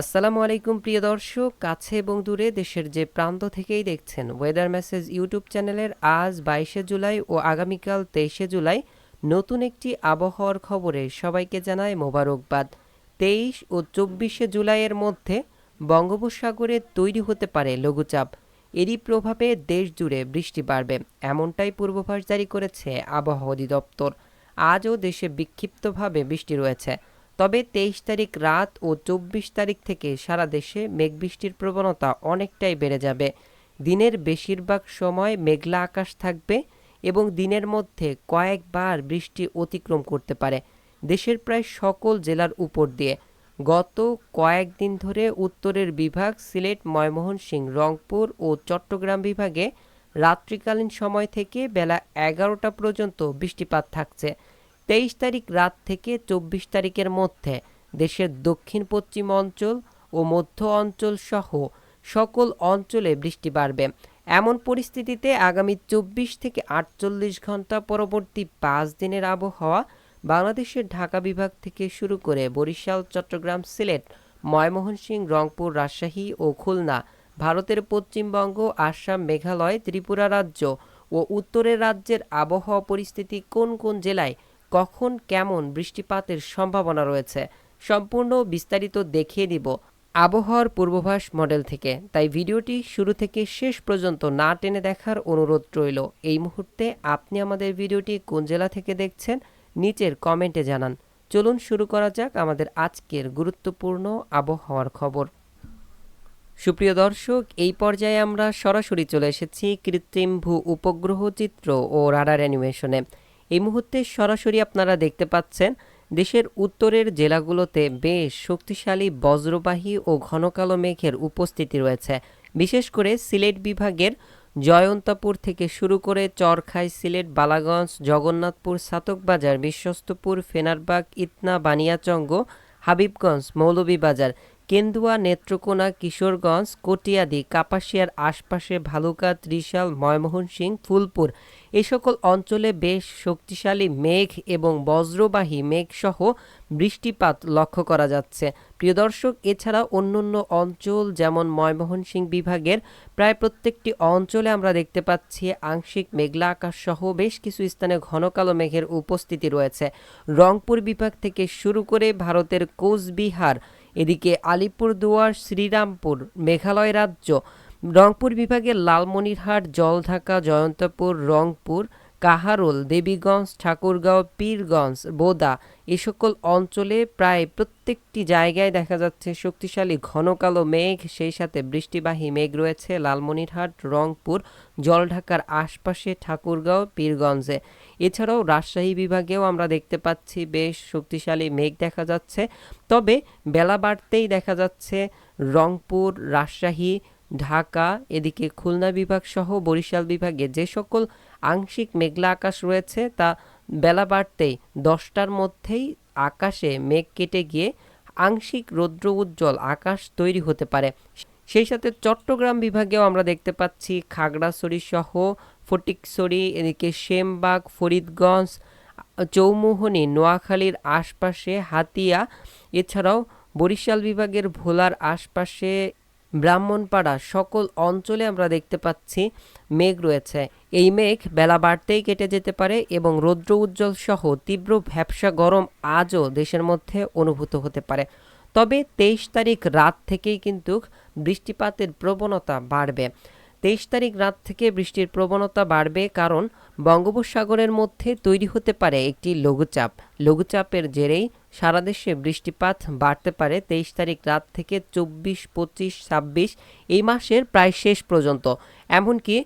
আসসালামু আলাইকুম, প্রিয় দর্শক। কাছে এবং দূরে দেশের যে প্রান্ত থেকেই দেখছেন ওয়েদার মেসেজ ইউটিউব চ্যানেলের আজ বাইশে জুলাই ও আগামীকাল তেইশে জুলাই নতুন একটি আবহাওয়ার খবরে সবাইকে জানায় মোবারকবাদ। তেইশ ও চব্বিশে জুলাইয়ের মধ্যে বঙ্গোপসাগরে তৈরি হতে পারে লঘুচাপ। এরই প্রভাবে দেশ জুড়ে বৃষ্টি বাড়বে, এমনটাই পূর্বাভাস জারি করেছে আবহাওয়া অধিদপ্তর। আজও দেশে বিক্ষিপ্তভাবে বৃষ্টি রয়েছে। তবে তেইশ তারিখ রাত ও চব্বিশ তারিখ থেকে সারা দেশে মেঘবৃষ্টির প্রবণতা অনেকটাই বেড়ে যাবে। দিনের বেশিরভাগ সময় মেঘলা আকাশ থাকবে এবং দিনের মধ্যে কয়েকবার বৃষ্টি অতিক্রম করতে পারে। দেশের প্রায় সকল জেলার উপর দিয়ে গত কয়েকদিন ধরে উত্তরের বিভাগ, সিলেট, ময়মনসিংহ, রংপুর ও চট্টগ্রাম বিভাগে রাত্রিকালীন সময় থেকে বেলা এগারোটা পর্যন্ত বৃষ্টিপাত থাকছে। তেইশ তারিখ রাত থেকে চব্বিশ তারিখের মধ্যে দেশের দক্ষিণ পশ্চিম অঞ্চল ও মধ্য অঞ্চল সহ সকল অঞ্চলে বৃষ্টি বাড়বে। এমন পরিস্থিতিতে আগামী চব্বিশ থেকে আটচল্লিশ ঘণ্টা পরবর্তী পাঁচ দিনের আবহাওয়া বাংলাদেশের ঢাকা বিভাগ থেকে শুরু করে বরিশাল, চট্টগ্রাম, সিলেট, ময়মনসিংহ, রংপুর, রাজশাহী ও খুলনা, ভারতের পশ্চিমবঙ্গ, আসাম, মেঘালয়, ত্রিপুরা রাজ্য ও উত্তরের রাজ্যের আবহাওয়া পরিস্থিতি কোন কোন জেলায় কখন, কেমন বৃষ্টিপাতের সম্ভাবনা রয়েছে, সম্পূর্ণ বিস্তারিত দেখিয়ে দিব আবহাওয়ার পূর্বাভাস মডেল থেকে। তাই ভিডিওটি শুরু থেকে শেষ পর্যন্ত না টেনে দেখার অনুরোধ রইল। এই মুহূর্তে আপনি আমাদের ভিডিওটি কোন জেলা থেকে দেখছেন, নিচের কমেন্টে জানান। চলুন শুরু করা যাক আমাদের আজকের গুরুত্বপূর্ণ আবহাওয়ার খবর। সুপ্রিয় দর্শক, এই পর্যায়ে আমরা সরাসরি চলে এসেছি কৃত্রিম ভূ উপগ্রহ চিত্র ও রাডার অ্যানিমেশনে। এই মুহূর্তে সরাসরি আপনারা দেখতে পাচ্ছেন, দেশের উত্তরের জেলাগুলোতে বেশ শক্তিশালী বজ্রবাহী ও ঘনকালো মেঘের উপস্থিতি রয়েছে। বিশেষ করে সিলেট বিভাগের জয়ন্তাপুর থেকে শুরু করে চরখাই, সিলেট, বালাগঞ্জ, জগন্নাথপুর, সাতকবাজার, বিশ্বস্তপুর, ফেনারবাগ, ইতনা, বানিয়াচঙ্গ, হাবিবগঞ্জ, মৌলভীবাজার, কেন্দুয়া, নেত্রকোনা, কিশোরগঞ্জ, কটিয়াদি, কাপাসিয়ার আশপাশে ভালুকা, ত্রিশাল ময়মোহনসিংহ ফুলপুর এই সকল অঞ্চলে বেশ শক্তিশালী মেঘ এবং বজ্রবাহী মেঘসহ বৃষ্টিপাত লক্ষ্য করা যাচ্ছে। প্রিয় দর্শক এছাড়া অন্যান্য অঞ্চল যেমন ময়মোহনসিংহ বিভাগের প্রায় প্রত্যেকটি অঞ্চলে আমরা দেখতে পাচ্ছি আংশিক মেঘলা আকাশ সহ বেশ কিছু স্থানে ঘনকালো মেঘের উপস্থিতি রয়েছে। রংপুর বিভাগ থেকে শুরু করে ভারতের কোচবিহার, এদিকে আলিপুরদুয়ার, শ্রীরামপুর, মেঘালয় রাজ্য রংপুর বিভাগের লালমনিরহাট, জলঢাকা, জয়ন্তপুর, রংপুর, কাহারোল, দেবীগঞ্জ, ঠাকুরগাঁও, পীরগঞ্জ, বোদা এ সকল অঞ্চলে প্রায় প্রত্যেকটি জায়গায় দেখা যাচ্ছে শক্তিশালী ঘন কালো মেঘ। সেই সাথে বৃষ্টিবাহী মেঘ রয়েছে লালমনিরহাট, রংপুর, জলঢাকার আশপাশে ঠাকুরগাঁও, পীরগঞ্জে। এছাড়াও রাজশাহী বিভাগেও আমরা দেখতে পাচ্ছি বেশ শক্তিশালী মেঘ দেখা যাচ্ছে। তবে বেলা বাড়তেই দেখা যাচ্ছে রংপুর, রাজশাহী ঢাকা, এদিকে খুলনা বিভাগ সহ বরিশাল বিভাগে যে সকল আংশিক মেঘলা আকাশ রয়েছে তা বেলা বাড়তেই দশটার মধ্যেই আকাশে মেঘ কেটে গিয়ে আংশিক রৌদ্র উজ্জ্বল আকাশ তৈরি হতে পারে। সেই সাথে চট্টগ্রাম বিভাগেও আমরা দেখতে পাচ্ছি খাগড়াছড়ি সহ ফটিকছড়ি, এদিকে সেমবাগ, ফরিদগঞ্জ, চৌমোহনী, নোয়াখালীর আশপাশে হাতিয়া, এছাড়াও বরিশাল বিভাগের ভোলার আশপাশে ব্রাহ্মণপাড়া সকল অঞ্চলে আমরা দেখতে পাচ্ছি মেঘ রয়েছে। এই মেঘ বেলা বাড়তেই কেটে যেতে পারে এবং রৌদ্র উজ্জ্বল সহ তীব্র ভ্যাবসা গরম আজও দেশের মধ্যে অনুভূত হতে পারে। তবে তেইশ তারিখ রাত থেকেই কিন্তু বৃষ্টিপাতের প্রবণতা বাড়বে। তেইশ তারিখ রাত থেকে বৃষ্টির প্রবণতা বাড়বে কারণ বঙ্গোপসাগরের মধ্যে তৈরি হতে পারে একটি লঘুচাপ। লঘুচাপের জেরেই সারা দেশে বৃষ্টিপাত বাড়তে পারে তেইশ তারিখ রাত থেকে চব্বিশ, পঁচিশ, ছাব্বিশ এই মাসের প্রায় শেষ পর্যন্ত। এমনকি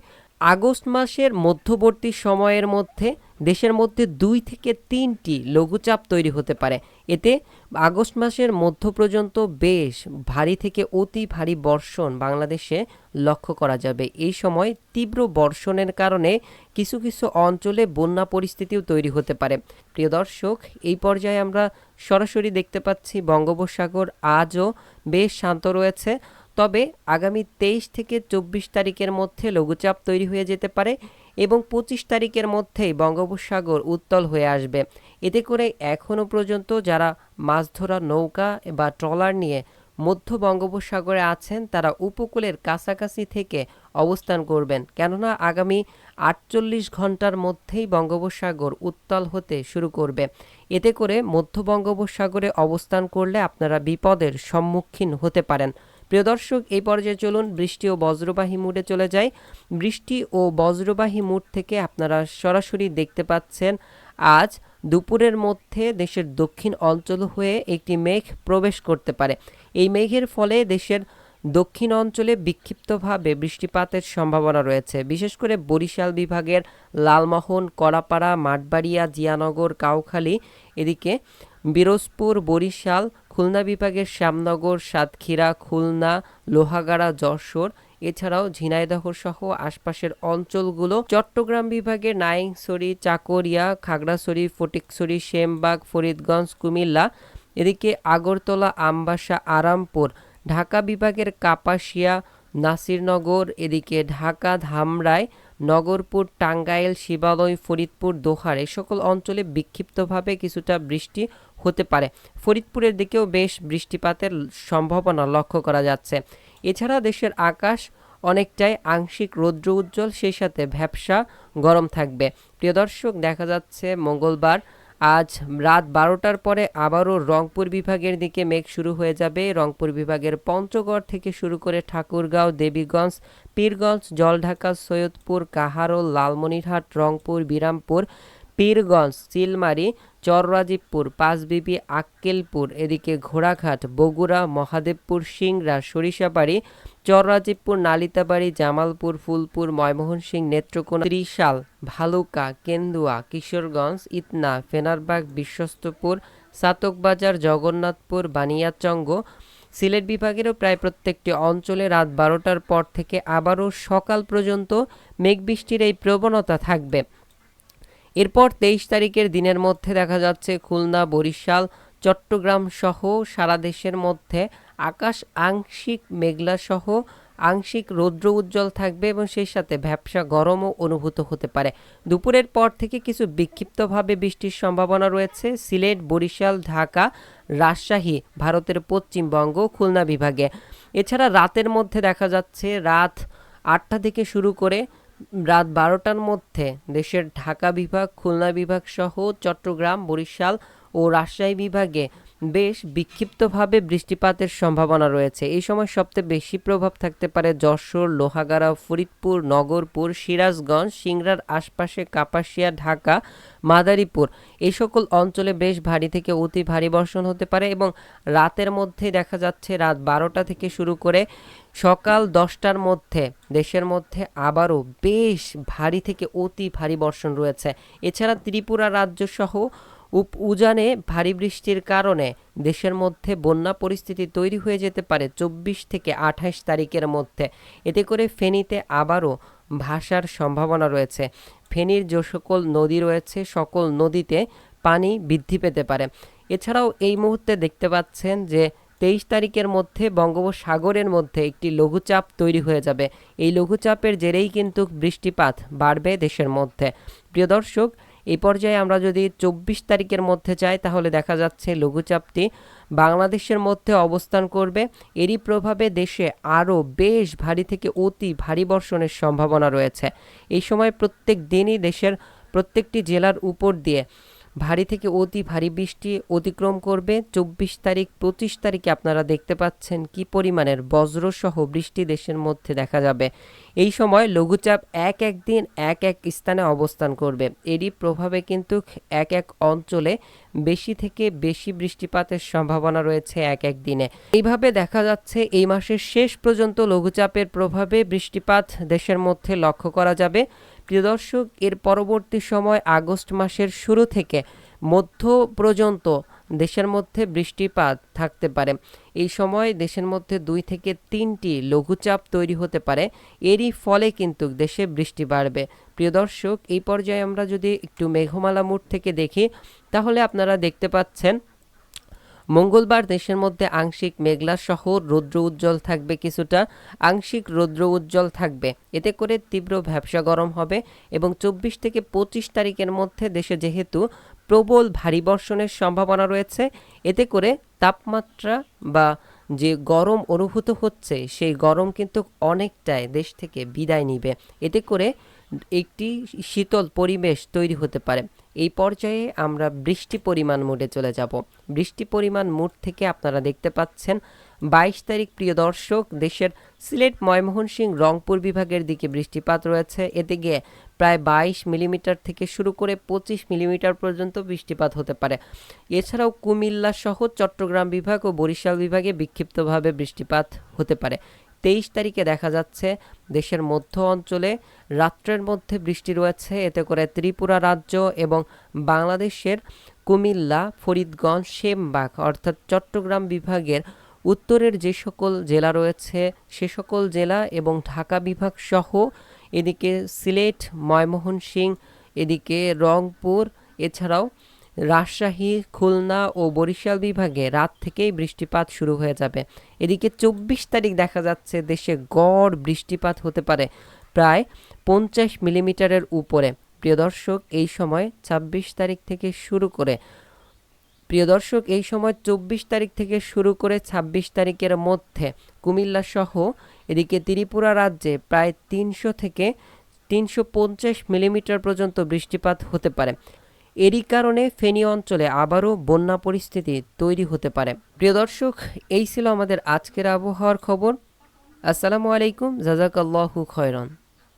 আগস্ট মাসের মধ্যবর্তী সময়ের মধ্যে দেশের মধ্যে দুই থেকে তিনটি লঘুচাপ তৈরি হতে পারে। এতে আগস্ট মাসের মধ্য পর্যন্ত বেশ ভারী থেকে অতি ভারী বর্ষণ বাংলাদেশে লক্ষ্য করা যাবে। এই সময় তীব্র বর্ষণের কারণে কিছু কিছু অঞ্চলে বন্যা পরিস্থিতিও তৈরি হতে পারে। প্রিয় দর্শক, এই পর্যায়ে আমরা সরাসরি দেখতে পাচ্ছি বঙ্গোপসাগর আজও বেশ শান্ত রয়েছে। তবে আগামী তেইশ থেকে চব্বিশ তারিখের মধ্যে লঘুচাপ তৈরি হয়ে যেতে পারে এবং পঁচিশ তারিখের মধ্যেই বঙ্গোপসাগর উত্তল হয়ে আসবে। এতে করে এখনও পর্যন্ত যারা মাছ ধরা নৌকা বা ট্রলার নিয়ে মধ্য বঙ্গোপসাগরে আছেন, তারা উপকূলের কাছাকাছি থেকে অবস্থান করবেন। কেননা আগামী আটচল্লিশ ঘণ্টার মধ্যেই বঙ্গোপসাগর উত্তাল হতে শুরু করবে। এতে করে মধ্য বঙ্গোপসাগরে অবস্থান করলে আপনারা বিপদের সম্মুখীন হতে পারেন। প্রিয় দর্শক, এই পর্যায়ে চলুন বৃষ্টি ও বজ্রবাহী মুডে চলে যায় বৃষ্টি ও বজ্রবাহী মুড থেকে আপনারা সরাসরি দেখতে পাচ্ছেন, আজ দুপুরের মধ্যে দেশের দক্ষিণ অঞ্চল হয়ে একটি মেঘ প্রবেশ করতে পারে। এই মেঘের ফলে দেশের দক্ষিণ অঞ্চলে বিক্ষিপ্তভাবে বৃষ্টিপাতের সম্ভাবনা রয়েছে। বিশেষ করে বরিশাল বিভাগের লালমোহন কলাপাড়া মাঠবাড়িয়া, জিয়ানগর, কাউখালী, এদিকে বিরোজপুর, বরিশাল খুলনা বিভাগের শ্যামনগর, সাতক্ষীরা, খুলনা, লোহাগাড়া, যশোর, এছাড়াও ঝিনাইদহ সহ আশপাশের অঞ্চলগুলো চট্টগ্রাম বিভাগের নাইংছড়ি চাকরিয়া, খাগড়াছড়ি, ফটিকছড়ি, সেমবাগ, ফরিদগঞ্জ, কুমিল্লা, এদিকে আগরতলা, আমবাসা, আরামপুর, ঢাকা বিভাগের কাপাসিয়া, নাসিরনগর, এদিকে ঢাকা, ধামরাই নগরপুর, টাঙ্গাইল, শিবালয়, ফরিদপুর, দোহার এই সকল অঞ্চলে বিক্ষিপ্তভাবে কিছুটা বৃষ্টি হতে পারে। ফরিদপুরের দিকেও বেশ বৃষ্টিপাতের সম্ভাবনা লক্ষ্য করা যাচ্ছে। এছাড়া দেশের আকাশ অনেকটাই আংশিক রৌদ্র উজ্জ্বল, সেই সাথে ভ্যাবসা গরম থাকবে। প্রিয় দর্শক, দেখা যাচ্ছে মঙ্গলবার আজ রাত বারোটার পরে আবারও রংপুর বিভাগের দিকে মেঘ শুরু হয়ে যাবে। রংপুর বিভাগের পঞ্চগড় থেকে শুরু করে ঠাকুরগাঁও, দেবীগঞ্জ, পীরগঞ্জ, জলঢাকা, সৈয়দপুর কাহারোল লালমনিরহাট, রংপুর, বিরামপুর, পীরগঞ্জ চিলমারি চররাজীবপুর, পাঁচবিবি, আক্কেলপুর, এদিকে ঘোড়াঘাট, বগুড়া, মহাদেবপুর, সিংড়া, সরিষাবাড়ি চররাজীবপুর নালিতাবাড়ি, জামালপুর, ফুলপুর ময়মোহনসিংহ নেত্রকোনা ত্রিশাল ভালুকা, কেন্দুয়া, কিশোরগঞ্জ, ইতনা, ফেনারবাগ, বিশ্বস্তপুর, সাতকবাজার, জগন্নাথপুর, বানিয়াচঙ্গ। সিলেট বিভাগেরও প্রায় প্রত্যেকটি অঞ্চলে রাত বারোটার পর থেকে আবারও সকাল পর্যন্ত মেঘবৃষ্টির এই প্রবণতা থাকবে। এরপর তেইশ তারিখের দিনের মধ্যে দেখা যাচ্ছে খুলনা, বরিশাল, চট্টগ্রাম সহ সারা দেশের মধ্যে আকাশ আংশিক মেঘলা সহ আংশিক রৌদ্র উজ্জ্বল থাকবে এবং সেই সাথে ভ্যাবসা গরমও অনুভূত হতে পারে। দুপুরের পর থেকে কিছু বিক্ষিপ্তভাবে বৃষ্টির সম্ভাবনা রয়েছে। সিলেট, বরিশাল, ঢাকা, রাজশাহী, ভারতের পশ্চিমবঙ্গ, খুলনা বিভাগে। এছাড়া রাতের মধ্যে দেখা যাচ্ছে রাত আটটা থেকে শুরু করে রাত বারোটার মধ্যে দেশের ঢাকা বিভাগ, খুলনা বিভাগ সহ চট্টগ্রাম, বরিশাল ও রাজশাহী বিভাগে বেশ বিক্ষিপ্তভাবে বৃষ্টিপাতের সম্ভাবনা রয়েছে। এই সময় সবচেয়ে বেশি প্রভাব থাকতে পারে যশোর, লোহাগাড়া, ফরিদপুর, নগরপুর, সিরাজগঞ্জ, সিংড়ার আশপাশে কাপাসিয়া, ঢাকা, মাদারীপুর। এই সকল অঞ্চলে বেশ ভারী থেকে অতি ভারী বর্ষণ হতে পারে এবং রাতের মধ্যে দেখা যাচ্ছে রাত বারোটা থেকে শুরু করে সকাল দশটার মধ্যে দেশের মধ্যে আবারও বেশ ভারী থেকে অতি ভারী বর্ষণ রয়েছে। এছাড়া ত্রিপুরা রাজ্য সহ উপ উজানে ভারী বৃষ্টির কারণে দেশের মধ্যে বন্যা পরিস্থিতি তৈরি হয়ে যেতে পারে চব্বিশ থেকে আঠাশ তারিখের মধ্যে। এতে করে ফেনীতে আবারও ভাসার সম্ভাবনা রয়েছে। ফেনীর যে সকল নদী রয়েছে, সকল নদীতে পানি বৃদ্ধি পেতে পারে। এছাড়াও এই মুহূর্তে দেখতে পাচ্ছেন যে তেইশ তারিখের মধ্যে বঙ্গোপসাগরের মধ্যে একটি লঘুচাপ তৈরি হয়ে যাবে। এই লঘুচাপের জেরেই কিন্তু বৃষ্টিপাত বাড়বে দেশের মধ্যে। প্রিয় দর্শক এই পর্যায়ে আমরা যদি চব্বিশ তারিখের মধ্যে যাই, তাহলে দেখা যাচ্ছে লঘুচাপটি বাংলাদেশের মধ্যে অবস্থান করবে। এরই প্রভাবে দেশে আরও বেশ ভারী থেকে অতি ভারী বর্ষণের সম্ভাবনা রয়েছে। এই সময় প্রত্যেক দিনই দেশের প্রত্যেকটি জেলার উপর দিয়ে ভারী থেকে অতি ভারী বৃষ্টি অতিক্রম করবে। চব্বিশ তারিখ, পঁচিশ তারিখে আপনারা দেখতে পাচ্ছেন কি পরিমাণের বজ্রসহ বৃষ্টি দেশের মধ্যে দেখা যাবে। এই সময় লঘুচাপ এক এক দিন, এক এক স্থানে অবস্থান করবে। এরই প্রভাবে কিন্তু এক এক অঞ্চলে বেশি থেকে বেশি বৃষ্টিপাতের সম্ভাবনা রয়েছে এক এক দিনে। এইভাবে দেখা যাচ্ছে এই মাসের শেষ পর্যন্ত লঘুচাপের প্রভাবে বৃষ্টিপাত দেশের মধ্যে লক্ষ্য করা যাবে। প্রিয় দর্শক, এর পরবর্তী সময় আগস্ট মাসের শুরু থেকে মধ্য পর্যন্ত দেশের মধ্যে বৃষ্টিপাত থাকতে পারে। এই সময় দেশের মধ্যে দুই থেকে তিনটি লঘুচাপ তৈরি হতে পারে। এরই ফলে কিন্তু দেশে বৃষ্টি বাড়বে। প্রিয় দর্শক, এই পর্যায়ে আমরা যদি একটু মেঘমালা মুড থেকে দেখি, তাহলে আপনারা দেখতে পাচ্ছেন মঙ্গলবার দেশের মধ্যে আংশিক মেঘলা সহ রৌদ্র উজ্জ্বল থাকবে কিছুটা, আংশিক রৌদ্র উজ্জ্বল থাকবে। এতে করে তীব্র ভ্যাবসা গরম হবে এবং চব্বিশ থেকে পঁচিশ তারিখের মধ্যে দেশে যেহেতু প্রবল ভারী বর্ষণের সম্ভাবনা রয়েছে, এতে করে তাপমাত্রা বা যে গরম অনুভূত হচ্ছে, সেই গরম কিন্তু অনেকটাই দেশ থেকে বিদায় নিবে। এতে করে একটি শীতল পরিবেশ তৈরি হতে পারে। এই পর্যায়ে আমরা বৃষ্টি পরিমাণ মোডে চলে যাব। বৃষ্টি পরিমাণ মোড থেকে আপনারা দেখতে পাচ্ছেন, বাইশ তারিখ প্রিয় দর্শক, দেশের সিলেট ময়মোহনসিংহ রংপুর বিভাগের দিকে বৃষ্টিপাত রয়েছে। এতে গিয়ে প্রায় বাইশ মিলিমিটার থেকে শুরু করে পঁচিশ মিলিমিটার পর্যন্ত বৃষ্টিপাত হতে পারে। এছাড়াও কুমিল্লা সহ চট্টগ্রাম বিভাগ ও বরিশাল বিভাগে বিক্ষিপ্তভাবে বৃষ্টিপাত হতে পারে। তেইশ তারিখে দেখা যাচ্ছে দেশের মধ্য অঞ্চলে রাত্রের মধ্যে বৃষ্টি রয়েছে। এতে করে ত্রিপুরা রাজ্য এবং বাংলাদেশের কুমিল্লা, ফরিদগঞ্জ, সেমবাগ অর্থাৎ চট্টগ্রাম বিভাগের উত্তরের যে সকল জেলা রয়েছে সে সকল জেলা এবং ঢাকা বিভাগ সহ এদিকে সিলেট ময়মোহন সিং এদিকে রংপুর, এছাড়াও রাজশাহী, খুলনা ও বরিশাল বিভাগে রাত থেকেই বৃষ্টিপাত শুরু হয়ে যাবে। এদিকে চব্বিশ তারিখ দেখা যাচ্ছে দেশে গড় বৃষ্টিপাত হতে পারে প্রায় পঞ্চাশ মিলিমিটারের উপরে। প্রিয় দর্শক, এই সময় ২৬ তারিখ থেকে শুরু করে প্রিয় দর্শক, এই সময় চব্বিশ তারিখ থেকে শুরু করে ২৬ তারিখের মধ্যে কুমিল্লা সহ এদিকে ত্রিপুরা রাজ্যে প্রায় তিনশো থেকে তিনশো পঞ্চাশ মিলিমিটার পর্যন্ত বৃষ্টিপাত হতে পারে। এরই কারণে ফেনী অঞ্চলে আবারও বন্যা পরিস্থিতি তৈরি হতে পারে। প্রিয় দর্শক, এই ছিল আমাদের আজকের আবহাওয়ার খবর। আসসালামু আলাইকুম, জাজাকাল্লাহু খয়রন।